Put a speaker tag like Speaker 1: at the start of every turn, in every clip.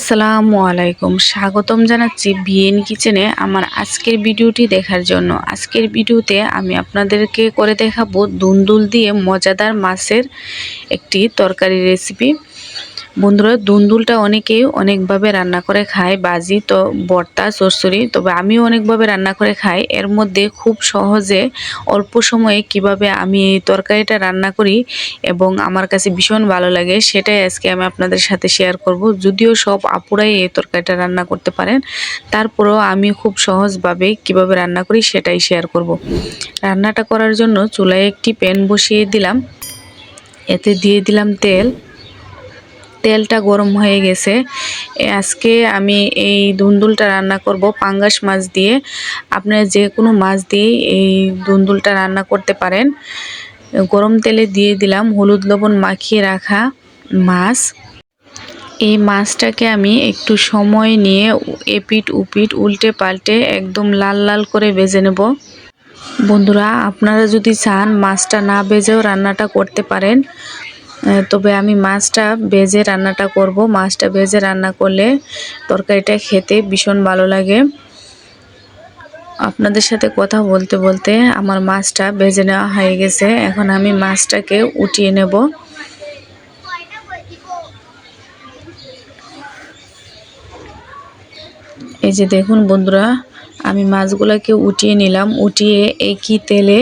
Speaker 1: আসসালামু আলাইকুম। স্বাগতম জানাচ্ছি বিএন কিচেনে আমার আজকের ভিডিওটি দেখার জন্য। আজকের ভিডিওতে আমি আপনাদেরকে করে দেখাবো দুন্দুল দিয়ে মজাদার মাছের একটি তরকারি রেসিপি বন্ধুরা, দুন্দুলটা অনেকেই অনেকভাবে রান্না করে খায়, বাজি তো বর্তা চরচড়ি তবে আমিও অনেকভাবে রান্না করে খাই। এর মধ্যে খুব সহজে অল্প সময়ে কীভাবে আমি এই তরকারিটা রান্না করি এবং আমার কাছে ভীষণ ভালো লাগে, সেটাই আজকে আমি আপনাদের সাথে শেয়ার করব। যদিও সব আপুরাই এই তরকারিটা রান্না করতে পারেন, তারপরেও আমি খুব সহজভাবে কীভাবে রান্না করি সেটাই শেয়ার করব। রান্নাটা করার জন্য চুলায় একটি প্যান বসিয়ে দিলাম, এতে দিয়ে দিলাম তেল। তেলটা গরম হয়ে গেছে। আজকে আমি এই দুন্দুলটা রান্না করব পাঙ্গাস মাছ দিয়ে। আপনারা যে কোনো মাছ দিয়ে এই দুন্দুলটা রান্না করতে পারেন। গরম তেলে দিয়ে দিলাম হলুদ লবণ মাখিয়ে রাখা মাছ। এই মাছটাকে আমি একটু সময় নিয়ে এপিট উপিট উল্টে পাল্টে একদম লাল লাল করে ভেজে নেব। বন্ধুরা, আপনারা যদি চান মাছটা না ভেজেও রান্নাটা করতে পারেন তবে আমি মাছটা ভেজে রান্নাটা করব। মাছটা ভেজে রান্না করলে তরকারিটা খেতে ভীষণ ভালো লাগে। আপনাদের সাথে কথা বলতে বলতে আমার মাছটা ভেজে নেওয়া হয়ে গেছে। এখন আমি মাছটাকে উঠিয়ে নেব। এই যে দেখুন বন্ধুরা, আমি মাছগুলোকে উঠিয়ে নিলাম। উঠিয়ে একই তেলে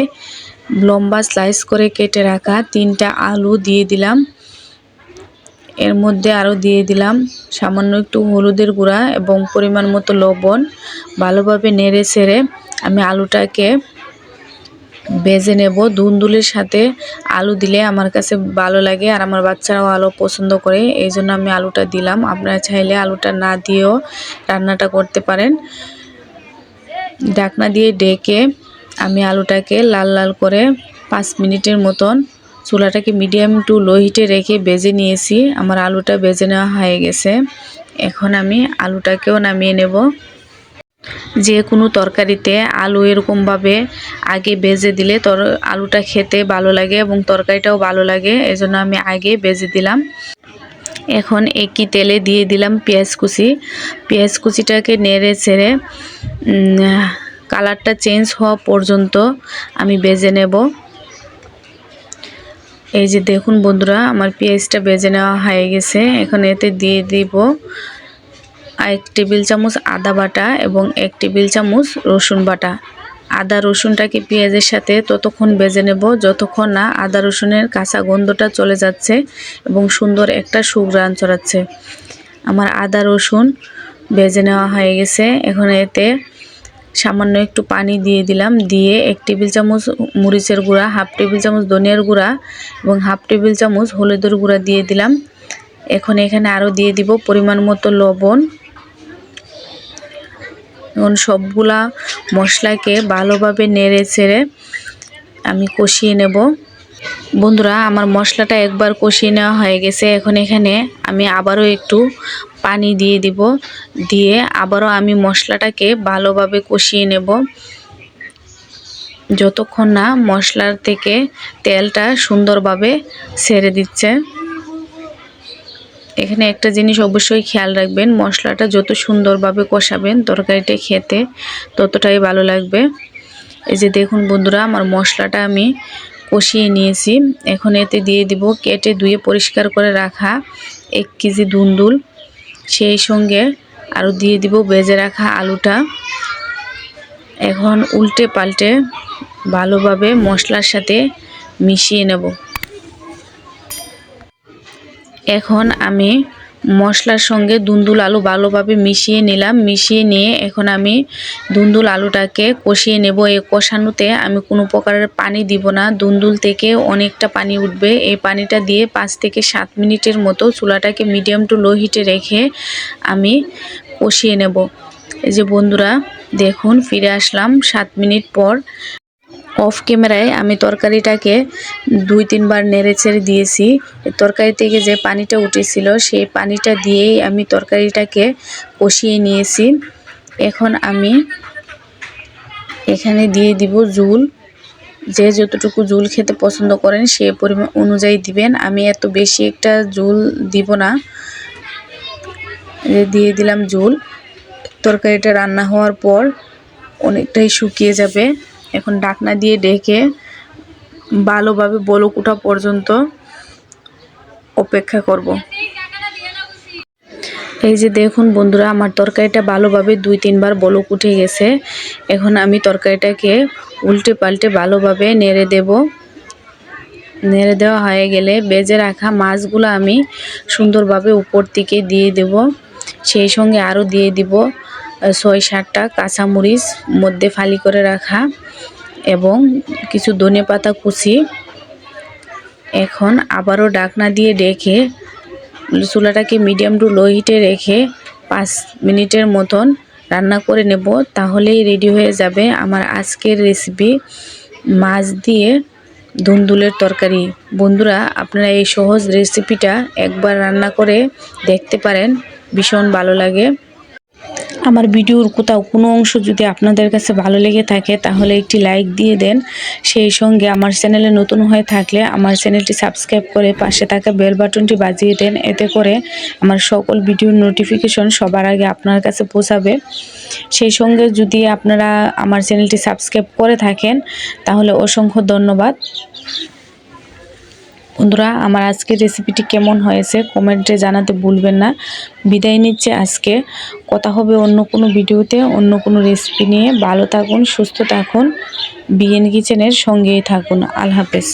Speaker 1: লম্বা স্লাইস করে কেটে রাখা তিনটা আলু দিয়ে দিলাম। এর মধ্যে আরও দিয়ে দিলাম সামান্য একটু হলুদের গুঁড়া এবং পরিমাণ মতো লবণ। ভালোভাবে নেড়ে ছেড়ে আমি আলুটাকে বেজে নেব। দুন্দুলের সাথে আলু দিলে আমার কাছে ভালো লাগে আর আমার বাচ্চারাও আলু পছন্দ করে, এই জন্য আমি আলুটা দিলাম। আপনারা চাইলে আলুটা না দিয়েও রান্নাটা করতে পারেন। ডাকনা দিয়ে ডেকে আমি আলুটাকে লাল লাল করে পাঁচ মিনিটের মতন চুলাটাকে মিডিয়াম টু লো হিটে রেখে বেজে নিয়েছি। আমার আলুটা বেজে নেওয়া হয়ে গেছে। এখন আমি আলুটাকেও নামিয়ে নেব। যে কোনো তরকারিতে আলু এরকমভাবে আগে বেজে দিলে তর আলুটা খেতে ভালো লাগে এবং তরকারিটাও ভালো লাগে, এজন্য আমি আগে বেজে দিলাম। এখন একই তেলে দিয়ে দিলাম পেঁয়াজ কুচি। পেঁয়াজ কুচিটাকে নেড়ে ছেড়ে কালারটা চেঞ্জ হওয়া পর্যন্ত আমি বেজে নেব। এই যে দেখুন বন্ধুরা, আমার পেঁয়াজটা বেজে নেওয়া হয়ে গেছে। এখন এতে দিয়ে দিব এক টেবিল চামচ আদা বাটা এবং এক টেবিল চামচ রসুন বাটা। আদা রসুনটাকে পেঁয়াজের সাথে ততক্ষণ বেজে নেব, যতক্ষণ না আদা রসুনের কাঁচা গন্ধটা চলে যাচ্ছে এবং সুন্দর একটা সুগ্রান চড়াচ্ছে আমার আদা রসুন বেজে নেওয়া হয়ে গেছে। এখন এতে সামান্য একটু পানি দিয়ে দিলাম। দিয়ে এক টেবিল চামচ মরিচের গুঁড়া, হাফ টেবিল চামচ ধনিয়ার গুঁড়া এবং হাফ টেবিল চামচ হলুদের গুঁড়া দিয়ে দিলাম। এখন এখানে আরও দিয়ে দিব পরিমাণ মতো লবণ। এখন সবগুলা মশলাকে ভালোভাবে নেড়ে ছেড়ে আমি কষিয়ে নেব। বন্ধুরা, আমার মশলাটা একবার কষিয়ে নেওয়া হয়ে গেছে। এখন এখানে আমি আবারও একটু পানি দিয়ে দিব, দিয়ে আবারও আমি মশলাটাকে ভালোভাবে কষিয়ে নেব। যতক্ষণ না মশলার থেকে তেলটা সুন্দরভাবে ছেড়ে দিচ্ছে। এখানে একটা জিনিস অবশ্যই খেয়াল রাখবেন, মশলাটা যত সুন্দরভাবে কষাবেন, তরকারিটা খেতে ততটাই ভালো লাগবে। এই যে দেখুন বন্ধুরা, আমার মশলাটা আমি কষিয়ে নিয়েছি। এখন এতে দিয়ে দিব কেটে ধুয়ে পরিষ্কার করে রাখা এক কেজি দুন্দুল। সেই সঙ্গে আরও দিয়ে দিব বেজে রাখা আলুটা। এখন উল্টে পাল্টে ভালোভাবে মশলার সাথে মিশিয়ে নেব। এখন আমি মশলার সঙ্গে দুন্দুল আলু ভালোভাবে মিশিয়ে নিলাম। মিশিয়ে নিয়ে এখন আমি দুন্দুল আলুটাকে কষিয়ে নেব। এই কষানোতে আমি কোনো প্রকারের পানি দিব না। দুন্দুল থেকে অনেকটা পানি উঠবে। এই পানিটা দিয়ে পাঁচ থেকে সাত মিনিটের মতো চুলাটাকে মিডিয়াম টু লো হিটে রেখে আমি কষিয়ে নেব। এই যে বন্ধুরা, দেখুন, ফিরে আসলাম সাত মিনিট পর। অফ ক্যামেরায় আমি তরকারিটাকে দুই, তিনবার নেড়ে ছেড়ে দিয়েছি। তরকারি থেকে যে পানিটা উঠেছিল, সেই পানিটা দিয়েই আমি তরকারিটাকে কষিয়ে নিয়েছি। এখন আমি এখানে দিয়ে দিব জুল যে যতটুকু জুল খেতে পছন্দ করেন, সে পরিমাণ অনুযায়ী দিবেন। আমি এত বেশি একটা জুল দিব না। দিয়ে দিলাম জুল তরকারিটা রান্না হওয়ার পর অনেকটাই শুকিয়ে যাবে। এখন ডাকনা দিয়ে ডেকে ভালোভাবে বলক ওঠা পর্যন্ত অপেক্ষা করব। এই যে দেখুন বন্ধুরা, আমার তরকারিটা ভালোভাবে দুই, তিনবার বলক উঠে গেছে। এখন আমি তরকারিটাকে উল্টে পাল্টে ভালোভাবে নেড়ে দেব। নেড়ে দেওয়া হয়ে গেলে বেজে রাখা মাছগুলো আমি সুন্দরভাবে উপর থেকে দিয়ে দেব। সেই সঙ্গে আরও দিয়ে দিব ছয়, সাতটা কাঁচামরিচ মধ্যে ফালি করে রাখা। এবং কিছু ধনে পাতা কুচি। এখন আবারও ডাকনা দিয়ে ডেকে চুলাটাকে মিডিয়াম টু লো হিটে রেখে পাঁচ মিনিটের মতন রান্না করে নেব। তাহলেই রেডি হয়ে যাবে আমার আজকের রেসিপি মাছ দিয়ে ধুন্দুলের তরকারি। বন্ধুরা, আপনারা এই সহজ রেসিপিটা একবার রান্না করে দেখতে পারেন, ভীষণ ভালো লাগে। আমার ভিডিওর কোথাও কোনো অংশ যদি আপনাদের কাছে ভালো লেগে থাকে, তাহলে একটি লাইক দিয়ে দেন। সেই সঙ্গে আমার চ্যানেলে নতুন হয়ে থাকলে আমার চ্যানেলটি সাবস্ক্রাইব করে পাশে থাকা বেল বাটনটি বাজিয়ে দেন। এতে করে আমার সকল ভিডিওর নোটিফিকেশন সবার আগে আপনার কাছে পৌঁছাবে। সেই সঙ্গে যদি আপনারা আমার চ্যানেলটি সাবস্ক্রাইব করে থাকেন, তাহলে অসংখ্য ধন্যবাদ। বন্ধুরা, আমার আজকের রেসিপিটি কেমন হয়েছে কমেন্টে জানাতে ভুলবেন না। বিদায় নিচ্ছে আজকে। কথা হবে অন্য কোনো ভিডিওতে, অন্য কোনো রেসিপি নিয়ে। ভালো থাকুন, সুস্থ থাকুন। বিএন কিচেনের সঙ্গেই থাকুন। আল্লাহ হাফেজ।